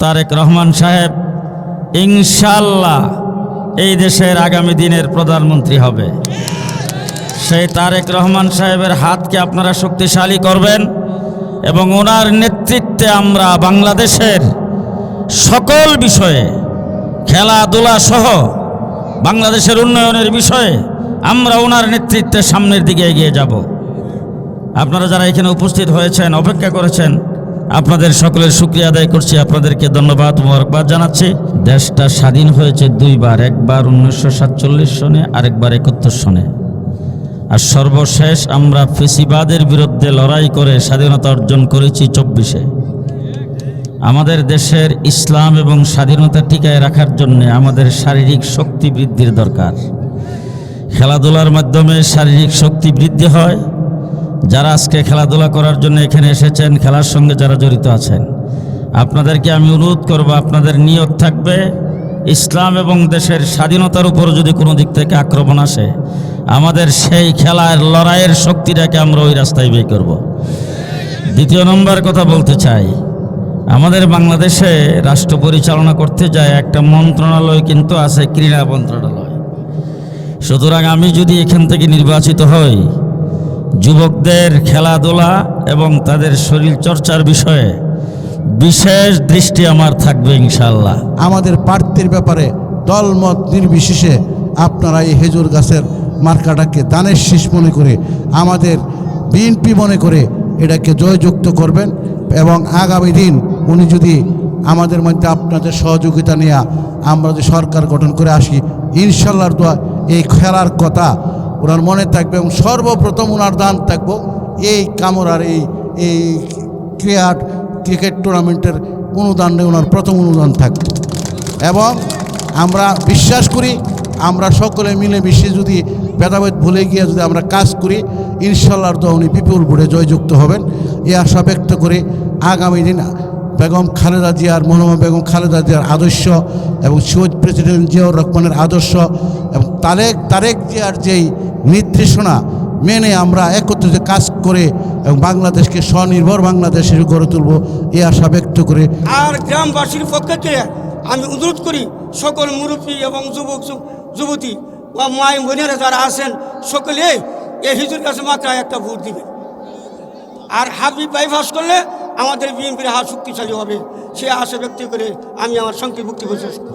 তারেক রহমান সাহেব ইনশাল্লাহ এই দেশের আগামী দিনের প্রধানমন্ত্রী হবে। সেই তারেক রহমান সাহেবের হাতকে আপনারা শক্তিশালী করবেন এবং ওনার নেতৃত্বে আমরা বাংলাদেশের সকল বিষয়ে খেলাধুলা সহ বাংলাদেশের উন্নয়নের বিষয়ে আমরা ওনার নেতৃত্বে সামনের দিকে এগিয়ে যাব। আপনারা যারা এখানে উপস্থিত হয়েছেন, অপেক্ষা করেছেন আপনাদের সকলের শুক্রিয়া আদায় করছি। আপনাদেরকে ধন্যবাদ, মোবারকবাদ জানাচ্ছি। দেশটা স্বাধীন হয়েছে দুইবার, একবার উনিশশো সাতচল্লিশ সনে, আরেকবার একাত্তর সনে। আর সর্বশেষ আমরা ফেসিবাদের বিরুদ্ধে লড়াই করে স্বাধীনতা অর্জন করেছি চব্বিশে। আমাদের দেশের ইসলাম এবং স্বাধীনতা টিকায় রাখার জন্য আমাদের শারীরিক শক্তি বৃদ্ধির দরকার। খেলাধুলার মাধ্যমে শারীরিক শক্তি বৃদ্ধি হয় যারা আজকে খেলাধুলা করার জন্য এখানে এসেছেন, খেলার সঙ্গে যারা জড়িত আছেন, আপনাদেরকে আমি অনুরোধ করব, আপনাদের নিয়ত থাকবে, ইসলাম এবং দেশের স্বাধীনতার উপর যদি কোনো দিক থেকে আক্রমণ আসে, আমাদের সেই খেলার লড়াইয়ের শক্তিটাকে আমরা ওই রাস্তায় বের করব। দ্বিতীয় নম্বর কথা বলতে চাই, আমাদের বাংলাদেশে রাষ্ট্র পরিচালনা করতে যায় একটা মন্ত্রণালয় কিন্তু আছে, ক্রীড়া মন্ত্রণালয়। সুতরাং আমি যদি এখান থেকে নির্বাচিত হই যুবকদের খেলাধুলা এবং তাদের শরীর চর্চার বিষয়ে বিশেষ দৃষ্টি আমার থাকবে ইনশাল্লাহ আমাদের প্রার্থীর ব্যাপারে দলমত নির্বিশেষে আপনারা এই হেজুর গাছের মার্কাটাকে দানের শীষ মনে করে, আমাদের বিএনপি মনে করে এটাকে জয়যুক্ত করবেন এবং আগামী দিন উনি যদি আমাদের মধ্যে আপনাদের সহযোগিতা নেওয়া আমরা যদি সরকার গঠন করে আসি ইনশাল্লাহর দোয়া, এই খেলার কথা ওনার মনে থাকবে এবং সর্বপ্রথম ওনার দান থাকব এই কামরার এই এই ক্রিয়া ক্রিকেট টুর্নামেন্টের অনুদানে ওনার প্রথম অনুদান থাকবে। এবং আমরা বিশ্বাস করি, আমরা সকলে মিলে মিশে যদি ভেদাভেদ ভুলে গিয়ে যদি আমরা কাজ করি, ইনশাল্লাহর তো উনি বিপুল ভোটে জয়যুক্ত হবেন। এ আশা ব্যক্ত করে আগামী দিন বেগম খালেদা জিয়ার মোহাম্মদ বেগম খালেদা জিয়ার আদর্শ এবং শহীদ প্রেসিডেন্ট জিয়াউর রহমানের আদর্শ এবং তারেক তারেক জিয়ার যেই নির্দেশনা মেনে আমরা একত্রিত কাজ করে এবং বাংলাদেশকে স্বনির্ভর বাংলাদেশ হিসেবে গড়ে তুলব, এ আশা ব্যক্ত করে। আর গ্রামবাসীর পক্ষে আমি অনুরোধ করি, সকল মুরব্বী এবং যুবক, যুব- যুবতী বা মাই বোনেরা যারা আছেন, সকলে এই হিজুর কাছে মাত্র একটা ভোট দিবেন আর হাবি বাইপাস করলে আমাদের বিএনপির হাত শক্তিশালী হবে, সে আশা ব্যক্ত করে আমি আমার সংক্ষিপ্ত করছি